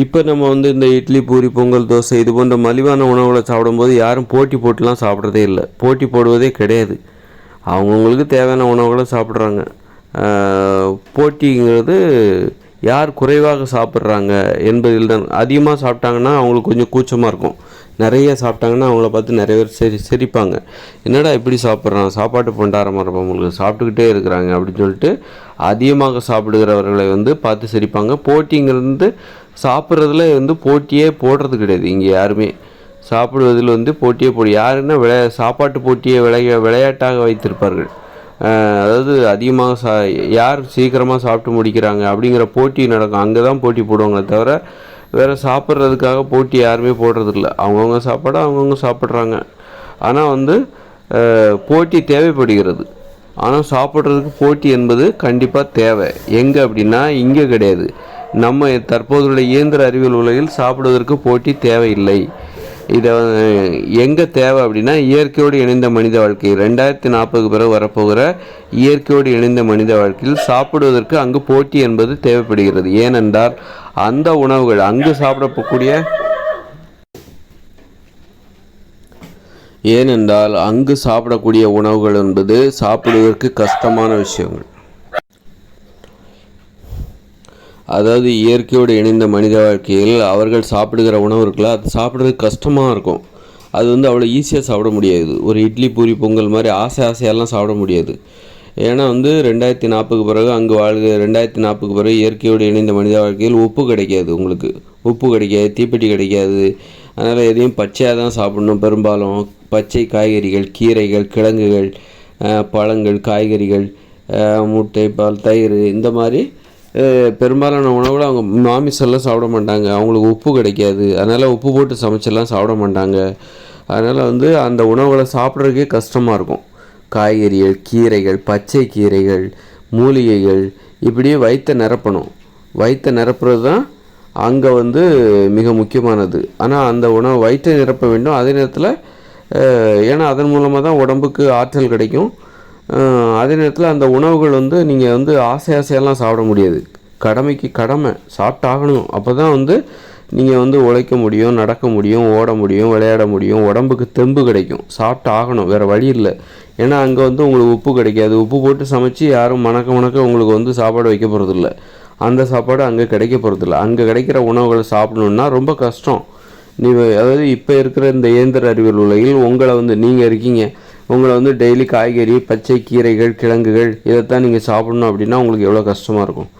இப்போ நம்ம வந்து இந்த இட்லி பூரி பொங்கல் தோசை இது போன்ற மலிவான உணவுகளை சாப்பிடும்போது யாரும் போட்டி போட்டுலாம் சாப்பிட்றதே இல்லை. போட்டி போடுவதே கிடையாது. அவங்கவுங்களுக்கு தேவையான உணவுகளை சாப்பிட்றாங்க. போட்டிங்கிறது யார் குறைவாக சாப்பிட்றாங்க என்பதில் தான். அதிகமாக சாப்பிட்டாங்கன்னா அவங்களுக்கு கொஞ்சம் கூச்சமாக இருக்கும். நிறைய சாப்பிட்டாங்கன்னா அவங்கள பார்த்து நிறைய பேர் சரி சிரிப்பாங்க. என்னடா இப்படி சாப்பிட்றான்? சாப்பாட்டு பண்டாரமாக இருப்போம் அவங்களுக்கு சாப்பிட்டுக்கிட்டே இருக்கிறாங்க அப்படின்னு சொல்லிட்டு அதிகமாக சாப்பிடுகிறவர்களை வந்து பார்த்து சிரிப்பாங்க. போட்டிங்கிறது சாப்பிட்றதுல வந்து போட்டியே போடுறது கிடையாது. இங்கே யாருமே சாப்பிடுவதில் வந்து போட்டியே போடு யாருன்னா விளையா சாப்பாட்டு போட்டியை விளைய விளையாட்டாக வைத்திருப்பார்கள். அதாவது அதிகமாக சா யார் சீக்கிரமாக சாப்பிட்டு முடிக்கிறாங்க அப்படிங்கிற போட்டி நடக்கும். அங்கே தான் போட்டி போடுவாங்களே தவிர வேறு சாப்பிட்றதுக்காக போட்டி யாருமே போடுறதில்ல. அவங்கவுங்க சாப்பாடு அவங்கவுங்க சாப்பிட்றாங்க. ஆனால் வந்து போட்டி தேவைப்படுகிறது. ஆனால் சாப்பிட்றதுக்கு போட்டி என்பது கண்டிப்பாக தேவை. எங்கே அப்படின்னா இங்கே கிடையாது. நம்ம தற்போதுள்ள இயந்திர அறிவியல் உலகில் சாப்பிடுவதற்கு போட்டி தேவையில்லை. இதை எங்கே தேவை அப்படின்னா இயற்கையோடு இணைந்த மனித வாழ்க்கை. ரெண்டாயிரத்தி நாற்பதுக்கு பிறகு வரப்போகிற இயற்கையோடு இணைந்த மனித வாழ்க்கையில் சாப்பிடுவதற்கு அங்கு போட்டி என்பது தேவைப்படுகிறது. ஏனென்றால் அந்த உணவுகள் அங்கு சாப்பிடக்கூடிய ஏனென்றால் அங்கு சாப்பிடக்கூடிய உணவுகள் என்பது சாப்பிடுவதற்கு கஷ்டமான விஷயங்கள். அதாவது இயற்கையோடு இணைந்த மனித வாழ்க்கையில் அவர்கள் சாப்பிடுகிற உணவு இருக்குல்ல அது சாப்பிட்றது கஷ்டமாக இருக்கும். அது வந்து அவ்வளோ ஈஸியாக சாப்பிட முடியாது. ஒரு இட்லி பூரி பொங்கல் மாதிரி ஆசை ஆசையெல்லாம் சாப்பிட முடியாது. ஏன்னா வந்து ரெண்டாயிரத்தி நாற்பதுக்கு பிறகு அங்கு வாழ்க ரெண்டாயிரத்தி நாற்பதுக்கு பிறகு இயற்கையோடு இணைந்த மனித வாழ்க்கையில் உப்பு கிடைக்காது உங்களுக்கு. உப்பு கிடைக்காது தீப்பெட்டி கிடைக்காது. அதனால் எதையும் பச்சையாக தான் சாப்பிடணும். பெரும்பாலும் பச்சை காய்கறிகள் கீரைகள் கிழங்குகள் பழங்கள் காய்கறிகள் முட்டை பால் தயிர் இந்த மாதிரி பெரும்பாலான உணவுகளை அவங்க மாமிசெல்லாம் சாப்பிட மாட்டாங்க. அவங்களுக்கு உப்பு கிடைக்காது. அதனால் உப்பு போட்டு சமைச்செல்லாம் சாப்பிட மாட்டாங்க. அதனால் வந்து அந்த உணவுகளை சாப்பிட்றதுக்கே கஷ்டமாக இருக்கும். காய்கறிகள் கீரைகள் பச்சை கீரைகள் மூலிகைகள் இப்படியே வயிற்றை நிரப்பணும். வயிற்றை நிரப்புறது தான் அங்கே வந்து மிக முக்கியமானது. ஆனால் அந்த உணவு வயிற்றை நிரப்ப வேண்டும். அதே நேரத்தில் ஏன்னா அதன் மூலமாக தான் உடம்புக்கு ஆற்றல் கிடைக்கும். அதே நேரத்தில் அந்த உணவுகள் வந்து நீங்கள் வந்து ஆசை ஆசையெல்லாம் சாப்பிட முடியாது. கடமைக்கு கடமை. சாப்பிட்டாகணும். அப்போ தான் வந்து நீங்கள் வந்து உழைக்க முடியும் நடக்க முடியும் ஓட முடியும் விளையாட முடியும். உடம்புக்கு தெம்பு கிடைக்கும். சாப்பிட்டு ஆகணும் வேறு வழி இல்லை. ஏன்னா அங்கே வந்து உங்களுக்கு உப்பு கிடைக்காது. உப்பு போட்டு சமைச்சு யாரும் மணக்க மணக்க உங்களுக்கு வந்து சாப்பாடு வைக்க போகிறதில்ல அந்த சாப்பாடு அங்கே கிடைக்க போகிறதில்ல அங்கே கிடைக்கிற உணவுகளை சாப்பிடணுன்னா ரொம்ப கஷ்டம். நீ அதாவது இப்போ இருக்கிற இந்த இயந்திர அறிவியல் உலகில் உங்களை வந்து நீங்கள் இருக்கீங்க. உங்களை வந்து டெய்லி காய்கறி பச்சை கீரைகள் கிழங்குகள் இதைத்தான் நீங்கள் சாப்பிடணும் அப்படின்னா உங்களுக்கு எவ்வளோ கஷ்டமாக இருக்கும்.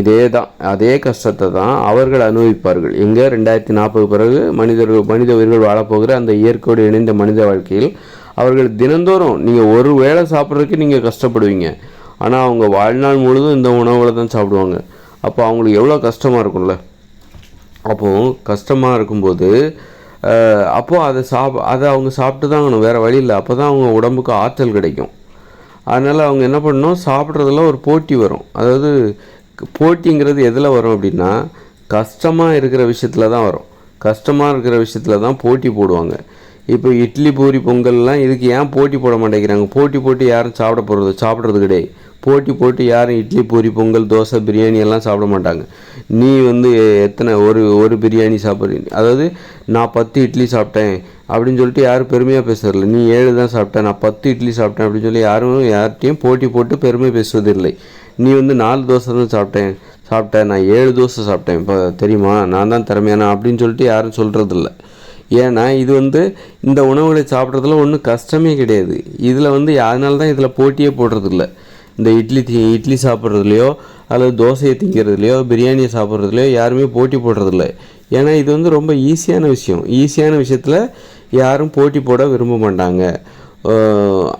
இதே தான் அதே கஷ்டத்தை தான் அவர்கள் அனுபவிப்பார்கள். எங்கே ரெண்டாயிரத்தி நாற்பது பிறகு மனிதர்கள் மனித உயிர்கள் வாழப்போகிற அந்த இயற்கையோடு இணைந்த மனித வாழ்க்கையில் அவர்கள் தினந்தோறும் நீங்கள் ஒரு வேளை சாப்பிட்றதுக்கு நீங்கள் கஷ்டப்படுவீங்க. ஆனால் அவங்க வாழ்நாள் முழுதும் இந்த உணவுகளை தான் சாப்பிடுவாங்க. அப்போ அவங்களுக்கு எவ்வளோ கஷ்டமாக இருக்கும்ல? அப்போது கஷ்டமாக இருக்கும்போது அப்போது அதை சாப் அதை அவங்க சாப்பிட்டு தான் ஆகணும். வேறு வழி இல்லை. அப்போ தான் அவங்க உடம்புக்கு ஆற்றல் கிடைக்கும். அதனால் அவங்க என்ன பண்ணணும்? சாப்பிட்றதுல ஒரு போட்டி வரும். அதாவது போட்டிங்கிறது எதில் வரும் அப்படின்னா கஷ்டமாக இருக்கிற விஷயத்தில் தான் வரும். கஷ்டமாக இருக்கிற விஷயத்தில் தான் போட்டி போடுவாங்க. இப்போ இட்லி பூரி பொங்கல்லாம் இதுக்கு ஏன் போட்டி போட மாட்டேங்கிறாங்க? போட்டி போட்டு யாரும் சாப்பிட போகிறது சாப்பிட்றது கிடையாது. போட்டி போட்டு யாரும் இட்லி பூரி பொங்கல் தோசை பிரியாணி எல்லாம் சாப்பிட மாட்டாங்க. நீ வந்து எத்தனை ஒரு ஒரு பிரியாணி சாப்பிட்றீங்க அதாவது நான் பத்து இட்லி சாப்பிட்டேன் அப்படின்னு சொல்லிட்டு யாரும் பெருமையாக பேசுறதில்ல. நீ ஏழு தான் சாப்பிட்டேன் நான் பத்து இட்லி சாப்பிட்டேன் அப்படின்னு சொல்லி யாரும் யார்கிட்டையும் போட்டி போட்டு பெருமை பேசுவதில்லை. நீ வந்து நாலு தோசை தான் சாப்பிட்டேன். சாப்பிட்டேன் நான் ஏழு தோசை சாப்பிட்டேன். இப்போ தெரியுமா? நான் தான் திறமையான? அப்படின்னு சொல்லிட்டு யாரும் சொல்கிறதில்ல ஏன்னா இது வந்து இந்த உணவுகளை சாப்பிட்றதுல ஒன்றும் கஷ்டமே கிடையாது. இதில் வந்து அதனால தான் இதில் போட்டியே போடுறதில்ல. இந்த இட்லி தி இட்லி சாப்பிட்றதுலையோ அல்லது தோசையை திங்கிறதுலையோ பிரியாணியை சாப்பிட்றதுலையோ யாருமே போட்டி போடுறதில்ல. ஏன்னா இது வந்து ரொம்ப ஈஸியான விஷயம். ஈஸியான விஷயத்தில் யாரும் போட்டி போட விரும்ப மாட்டாங்க.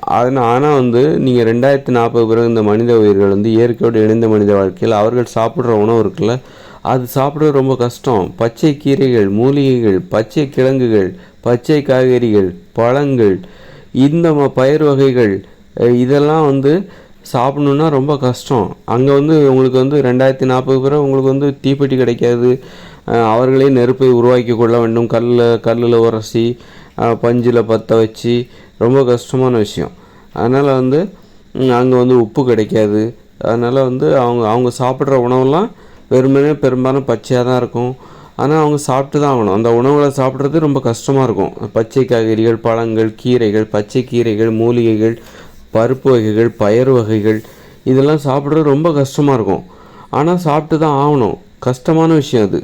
அதனால் ஆனால் வந்து நீங்கள் ரெண்டாயிரத்தி நாற்பது பிறகு இந்த மனித உயிர்கள் வந்து இயற்கையோடு இணைந்த மனித வாழ்க்கையில் அவர்கள் சாப்பிட்ற உணவு இருக்குல்ல அது சாப்பிட்றது ரொம்ப கஷ்டம். பச்சை கீரைகள் மூலிகைகள் பச்சை கிழங்குகள் பச்சை காய்கறிகள் பழங்கள் இந்த ம- பயிர் வகைகள் இதெல்லாம் வந்து சாப்பிடணுன்னா ரொம்ப கஷ்டம். அங்கே வந்து உங்களுக்கு வந்து ரெண்டாயிரத்தி நாற்பது பிறகு உங்களுக்கு வந்து தீப்பெட்டி கிடைக்காது. அவர்களே நெருப்பை உருவாக்கி கொள்ள வேண்டும். கல்லில் கல்லில் உரசி பஞ்சில் பற்ற வச்சு ரொம்ப கஷ்டமான விஷயம். அதனால் வந்து அங்கே வந்து உப்பு கிடைக்காது. அதனால் வந்து அவங்க அவங்க சாப்பிட்ற உணவெல்லாம் வெறுமனே பெரும்பாலும் பச்சையாக தான் இருக்கும். ஆனால் அவங்க சாப்பிட்டு தான் ஆகணும். அந்த உணவுகளை சாப்பிட்றது ரொம்ப கஷ்டமாக இருக்கும். பச்சை காய்கறிகள் பழங்கள் கீரைகள் பச்சை கீரைகள் மூலிகைகள் பருப்பு வகைகள் பயறு வகைகள் இதெல்லாம் சாப்பிட்றது ரொம்ப கஷ்டமாக இருக்கும். ஆனால் சாப்பிட்டு தான் ஆகணும். கஷ்டமான விஷயம் அது.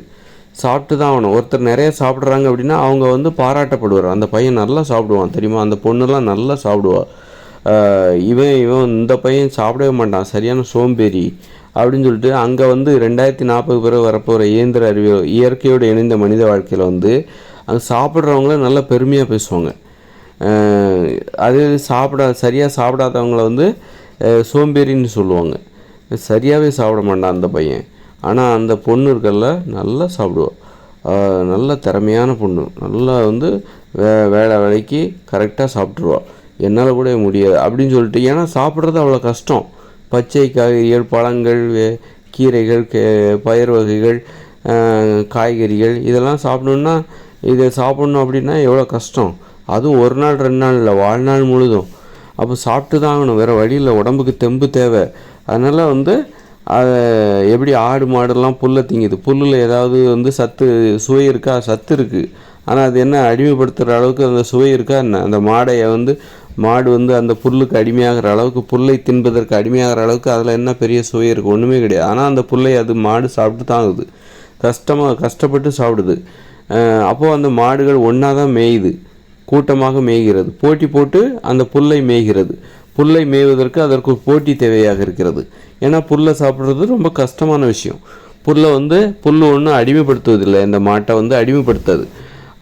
சாப்பிட்டு தான் ஆகணும். ஒருத்தர் நிறைய சாப்பிட்றாங்க அப்படின்னா அவங்க வந்து பாராட்டப்படுவார். அந்த பையன் நல்லா சாப்பிடுவான். தெரியுமா? அந்த பொண்ணுலாம் நல்லா சாப்பிடுவாள் இவன் இவன் இந்த பையன் சாப்பிடவே மாட்டான். சரியான சோம்பேறி அப்படின்னு சொல்லிட்டு அங்கே வந்து ரெண்டாயிரத்தி நாற்பது பிறகு வரப்போகிற இயந்திர அறிவியல் இயற்கையோடு இணைந்த மனித வாழ்க்கையில் வந்து அங்கே சாப்பிட்றவங்கள நல்லா பெருமையாக பேசுவாங்க. அது சாப்பிட சரியாக சாப்பிடாதவங்கள வந்து சோம்பேறின்னு சொல்லுவாங்க. சரியாகவே சாப்பிட மாட்டான் அந்த பையன். ஆனால் அந்த பொண்ணு இருக்கல்ல நல்லா சாப்பிடுவான் நல்ல திறமையான பொண்ணு. நல்லா வந்து வே வேலை வேலைக்கு கரெக்டாக சாப்பிட்ருவா என்னால் கூட முடியாது அப்படின்னு சொல்லிட்டு. ஏன்னா சாப்பிட்றது அவ்வளோ கஷ்டம். பச்சை காய்கறிகள் பழங்கள் வே- கீரைகள் கே பயிர் வகைகள் காய்கறிகள் இதெல்லாம் சாப்பிடணுன்னா இதை சாப்பிடணும் அப்படின்னா எவ்வளோ கஷ்டம். அதுவும் ஒரு நாள் ரெண்டு நாள் இல்லை வாழ்நாள் முழுதும். அப்போ சாப்பிட்டு தான் ஆகணும். வேறு வழியில் உடம்புக்கு தெம்பு தேவை. அதனால் வந்து அதை எப்படி ஆடு மாடுலாம் புல்லை திங்குது? புல்லில் ஏதாவது வந்து சத்து சுவை இருக்கா? சத்து இருக்குது ஆனால் அது என்ன அடிமைப்படுத்துகிற அளவுக்கு அந்த சுவை இருக்கா என்ன? அந்த மாடையை வந்து மாடு வந்து அந்த புல்லுக்கு அடிமையாகிற அளவுக்கு புல்லை தின்பதற்கு அடிமையாகிற அளவுக்கு அதில் என்ன பெரிய சுவை இருக்குது ஒன்றுமே கிடையாது. ஆனால் அந்த புல்லை அது மாடு சாப்பிட்டு தான் ஆகுது. கஷ்டமாக கஷ்டப்பட்டு சாப்பிடுது. அப்போது அந்த மாடுகள் ஒன்றா தான் மேயுது. கூட்டமாக மேய்கிறது. போட்டி போட்டு அந்த புல்லை மேய்கிறது. புல்லை மேய்வதற்கு அதற்கு ஒரு போட்டி தேவையாக இருக்கிறது. ஏன்னா புல்லை சாப்பிட்றது ரொம்ப கஷ்டமான விஷயம். புல்லை வந்து புல் ஒன்றும் அடிமைப்படுத்துவதில்லை. இந்த மாட்டை வந்து அடிமைப்படுத்தாது.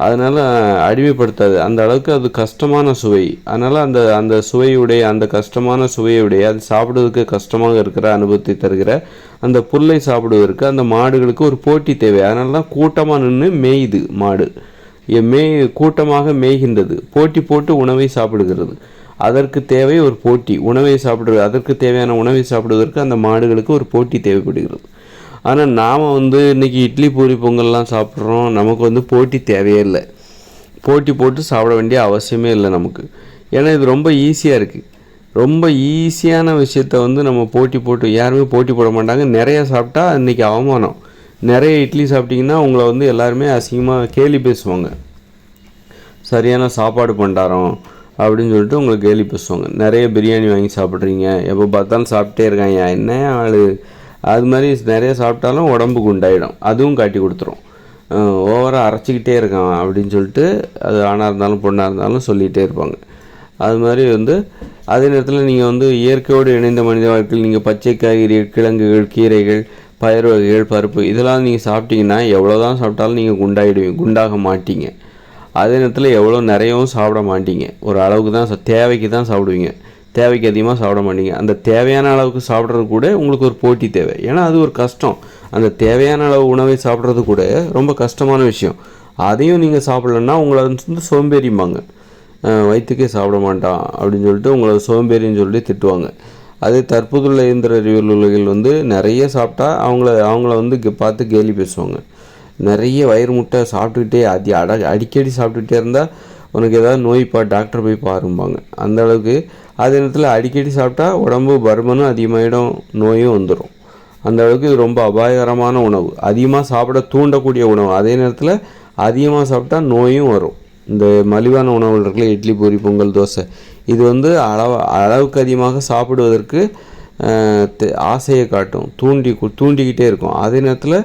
அதனால் அடிமைப்படுத்தாது. அந்த அளவுக்கு அது கஷ்டமான சுவை. அதனால் அந்த அந்த சுவையுடைய அந்த கஷ்டமான சுவையுடைய அது சாப்பிடுவதற்கு கஷ்டமாக இருக்கிற அனுபவத்தை தருகிற அந்த புல்லை சாப்பிடுவதற்கு அந்த மாடுகளுக்கு ஒரு போட்டி தேவை. அதனால தான் கூட்டமாக நின்று மேயுது மாடு. மே கூட்டமாக மேய்கின்றது. போட்டி போட்டு உணவை சாப்பிடுகிறது. அதற்கு தேவை ஒரு போட்டி. உணவை சாப்பிடுறது அதற்கு தேவையான உணவை சாப்பிடுவதற்கு அந்த மாடுகளுக்கு ஒரு போட்டி தேவைப்படுகிறது. ஆனால் நாம் வந்து இன்னைக்கு இட்லி பூரி பொங்கல்லாம் சாப்பிட்றோம். நமக்கு வந்து போட்டி தேவையே இல்லை. போட்டி போட்டு சாப்பிட வேண்டிய அவசியமே இல்லை நமக்கு. ஏன்னா இது ரொம்ப ஈஸியாக இருக்குது ரொம்ப ஈஸியான விஷயத்த வந்து நம்ம போட்டி போட்டு யாருமே போட்டி போட மாட்டாங்க. நிறையா சாப்பிட்டா இன்றைக்கி அவமானம். நிறைய இட்லி சாப்பிட்டிங்கன்னா உங்களை வந்து எல்லாருமே அசிங்கமாக கேலி பேசுவாங்க. சரியான சாப்பாடு பண்டாரம் அப்படின்னு சொல்லிட்டு உங்களை கேலி பேசுவாங்க. நிறைய பிரியாணி வாங்கி சாப்பிட்றீங்க. எப்போ பார்த்தாலும் சாப்பிட்டே இருக்காங்க. என்ன ஆள்? அது மாதிரி நிறைய சாப்பிட்டாலும் உடம்பு குண்டாயிடும் அதுவும் காட்டி கொடுத்துரும். ஓவராக அரைச்சிக்கிட்டே இருக்கான் அப்படின்னு சொல்லிட்டு அது ஆணாக இருந்தாலும் பொண்ணாக இருந்தாலும் சொல்லிகிட்டே இருப்பாங்க. அது மாதிரி வந்து அதே நேரத்தில் நீங்கள் வந்து இயற்கையோடு இணைந்த மனித வாழ்க்கையில் நீங்கள் பச்சை காய்கறிகள் கிழங்குகள் கீரைகள் பயிர் வகைகள் பருப்பு இதெல்லாம் நீங்கள் சாப்பிட்டீங்கன்னா எவ்வளோ தான் சாப்பிட்டாலும் நீங்கள் குண்டாயிடுவீங்க குண்டாக மாட்டீங்க. அதே நேரத்தில் எவ்வளோ நிறையவும் சாப்பிட மாட்டீங்க. ஒரு அளவுக்கு தான் தேவைக்கு தான் சாப்பிடுவீங்க. தேவைக்கு அதிகமாக சாப்பிட மாட்டீங்க. அந்த தேவையான அளவுக்கு சாப்பிட்றது கூட உங்களுக்கு ஒரு போட்டி தேவை. ஏன்னா அது ஒரு கஷ்டம். அந்த தேவையான அளவு உணவை சாப்பிட்றது கூட ரொம்ப கஷ்டமான விஷயம். அதையும் நீங்கள் சாப்பிட்லன்னா உங்களை வந்து சோம்பேறிம்பாங்க. வயிற்றுக்கே சாப்பிட மாட்டான் அப்படின்னு சொல்லிட்டு உங்களை சோம்பேறின்னு சொல்லி திட்டுவாங்க. அதே தற்போதுள்ள இயந்திர அறிவியல் உலகில் வந்து நிறைய சாப்பிட்டா அவங்கள அவங்கள வந்து பார்த்து கேலி பேசுவாங்க. நிறைய வயிறு முட்டை சாப்பிட்டுக்கிட்டே அதி அட அடிக்கடி சாப்பிட்டுக்கிட்டே இருந்தால் உனக்கு ஏதாவது நோய்ப்பா டாக்டர் போய் பாரும்பாங்க. அந்த அளவுக்கு அதே நேரத்தில் அடிக்கடி சாப்பிட்டா உடம்பு பருமனும் அதிகமாகிடும் நோயும் வந்துடும் அந்த அளவுக்கு இது ரொம்ப அபாயகரமான உணவு. அதிகமாக சாப்பிட தூண்டக்கூடிய உணவு. அதே நேரத்தில் அதிகமாக சாப்பிட்டா நோயும் வரும். இந்த மலிவான உணவுகள் இருக்குல்ல இட்லி பூரி பொங்கல் தோசை இது வந்து அளவு அளவுக்கு அதிகமாக சாப்பிடுவதற்கு ஆசையை காட்டும். தூண்டி தூண்டிக்கிட்டே இருக்கும். அதே நேரத்தில்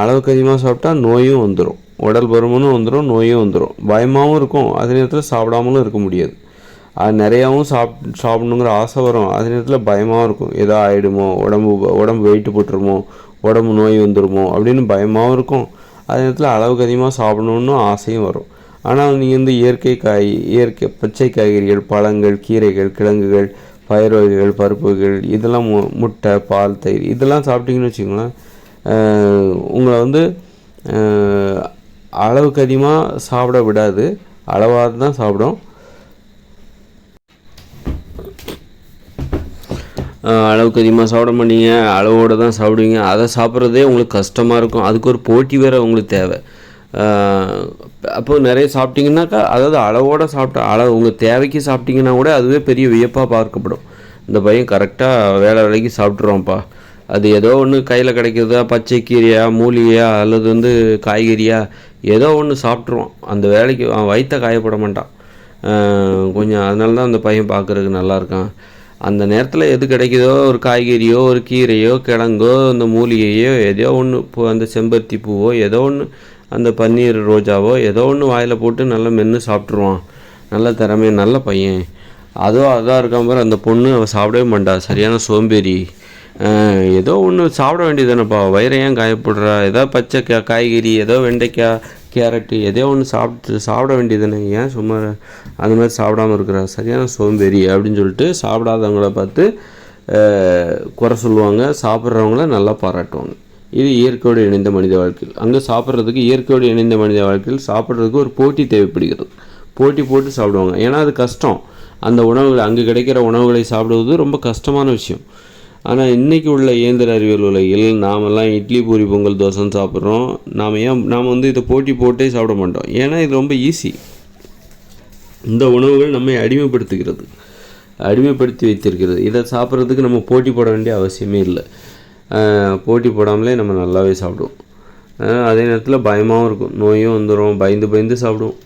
அளவுக்கு அதிகமாக சாப்பிட்டா நோயும் வந்துடும் உடல் பருமனும் வந்துடும் நோயும் வந்துடும் பயமாகவும் இருக்கும். அதே நேரத்தில் சாப்பிடாமலும் இருக்க முடியாது. அது நிறையாவும் சாப் சாப்பிடணுங்கிற ஆசை வரும். அதே நேரத்தில் பயமாகவும் இருக்கும். ஏதோ ஆகிடுமோ உடம்பு உடம்பு வெயிட்டு போட்டுருமோ உடம்பு நோய் வந்துடுமோ அப்படின்னு பயமாகவும் இருக்கும். அதே நேரத்தில் அளவுக்கு அதிகமாக சாப்பிடணுன்னு ஆசையும் வரும். ஆனால் நீங்கள் வந்து இயற்கை காய் இயற்கை பச்சை காய்கறிகள் பழங்கள் கீரைகள் கிழங்குகள் பயிர் வகைகள் பருப்புகள் இதெல்லாம் மு- முட்டை பால் தயிர் இதெல்லாம் சாப்பிட்டிங்கன்னு வச்சுக்கோங்களேன் உங்களை வந்து அளவுக்கு அதிகமாக சாப்பிட விடாது. அளவாக தான் சாப்பிடும். அளவுக்கு அதிகமாக சாப்பிட மாட்டீங்க. அளவோடு தான் சாப்பிடுவீங்க. அதை சாப்பிட்றதே உங்களுக்கு கஷ்டமாக இருக்கும். அதுக்கு ஒரு போட்டி வேறு உங்களுக்கு தேவை. அஹ் அப்போ நிறைய சாப்பிட்டீங்கன்னாக்கா அதாவது அளவோடு சாப்பிட்டா அளவு உங்கள் தேவைக்கு சாப்பிட்டீங்கன்னா கூட அதுவே பெரிய வியப்பாக பார்க்கப்படும். இந்த பையன் கரெக்டாக வேலை வேலைக்கு சாப்பிட்ருவான்ப்பா அது ஏதோ ஒன்று கையில் கிடைக்கிறதா பச்சை கீரையா மூலிகையா அல்லது வந்து காய்கறியா ஏதோ ஒன்று சாப்பிட்ருவான் அந்த வேலைக்கு அவன் வயிற்ற காயப்பட மாட்டான். கொஞ்சம் அதனால தான் அந்த பையன் பார்க்குறதுக்கு நல்லா இருக்கான். அந்த நேரத்தில் எது கிடைக்குதோ ஒரு காய்கறியோ ஒரு கீரையோ கிழங்கோ அந்த மூலிகையோ ஏதோ ஒன்று பூ அந்த செம்பருத்தி பூவோ ஏதோ ஒன்று அந்த பன்னீர் ரோஜாவோ ஏதோ ஒன்று வாயில் போட்டு நல்லா மென்று சாப்பிட்ருவான் நல்ல திறமை நல்ல பையன். அதோ அதான் இருக்கான் அந்த பொண்ணு அவள் சாப்பிடவே மாட்டா. சரியான சோம்பேறி. ஏதோ ஒன்று சாப்பிட வேண்டியதுதானப்பா. வயிறை ஏன் காயப்படுறா? ஏதோ பச்சை கா காய்கறி ஏதோ வெண்டைக்காய் கேரட்டு எதோ ஒன்று சாப்பிட்டு சாப்பிட வேண்டியதுதானே. ஏன் சும்மா அந்த மாதிரி சாப்பிடாம இருக்கிறா? சரியான சோம்பேறி அப்படின்னு சொல்லிட்டு சாப்பிடாதவங்கள பார்த்து குறை சொல்லுவாங்க. சாப்பிட்றவங்கள நல்லா பாராட்டுவாங்க. இது இயற்கையோடு இணைந்த மனித வாழ்க்கையில் அங்கே சாப்பிட்றதுக்கு இயற்கையோடு இணைந்த மனித வாழ்க்கையில் சாப்பிட்றதுக்கு ஒரு போட்டி தேவைப்படுகிறது. போட்டி போட்டு சாப்பிடுவாங்க. ஏன்னா அது கஷ்டம். அந்த உணவுகள் அங்கே கிடைக்கிற உணவுகளை சாப்பிடுவது ரொம்ப கஷ்டமான விஷயம். ஆனால் இன்றைக்கி உள்ள இயந்திர அறிவியல் உலகில் நாமெல்லாம் இட்லி பூரி பொங்கல் தோசைன்னு சாப்பிட்றோம். நாம் ஏன் நாம் வந்து இதை போட்டி போட்டே சாப்பிட மாட்டோம். ஏன்னா இது ரொம்ப ஈஸி இந்த உணவுகள் நம்மை அடிமைப்படுத்துகிறது. அடிமைப்படுத்தி வைத்திருக்கிறது. இதை சாப்பிட்றதுக்கு நம்ம போட்டி போட வேண்டிய அவசியமே இல்லை. போட்டி போடாமலே நம்ம நல்லாவே சாப்பிடுவோம். அதே நேரத்தில் பயமாகவும் இருக்கும். நோயும் வந்துடும் பயந்து பயந்து சாப்பிடுவோம்.